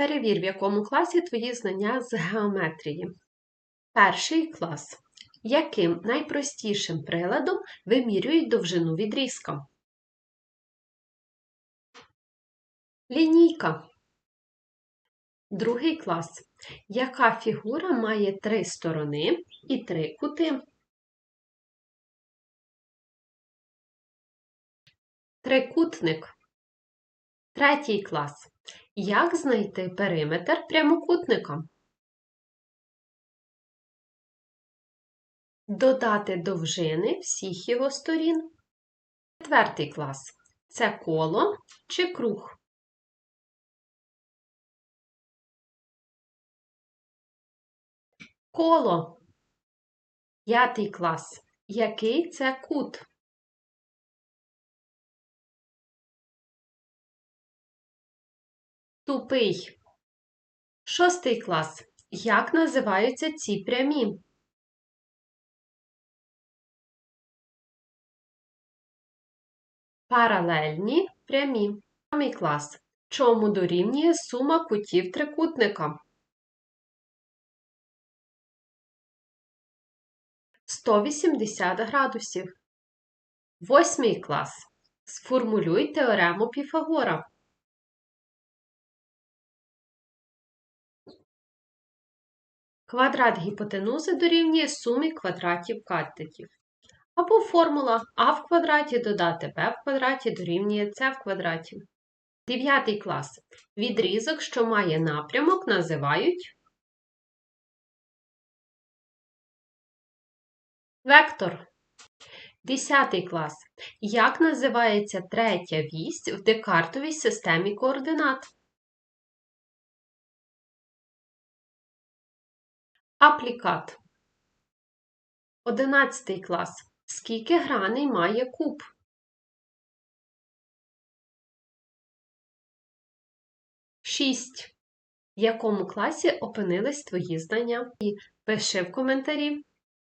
Перевір, в якому класі твої знання з геометрії. Перший клас. Яким найпростішим приладом вимірюють довжину відрізка? Лінійка. Другий клас. Яка фігура має три сторони і три кути? Трикутник. Третій клас. Як знайти периметр прямокутника? Додати довжини всіх його сторін. Четвертий клас. Це коло чи круг? Коло. П'ятий клас. Який це кут? Тупий. Шостий клас. Як називаються ці прямі? Паралельні прямі. Сьомий клас. Чому дорівнює сума кутів трикутника? 180 градусів. Восьмий клас. Сформулюй теорему Піфагора. Квадрат гіпотенузи дорівнює сумі квадратів катетів. Або формула а в квадраті додати b в квадраті дорівнює c в квадраті. Дев'ятий клас. Відрізок, що має напрямок, називають вектор. Десятий клас. Як називається третя вість в декартовій системі координат? Аплікат. Одинадцятий клас. Скільки граней має куб? Шість. В якому класі опинились твої знання? І пиши в коментарі.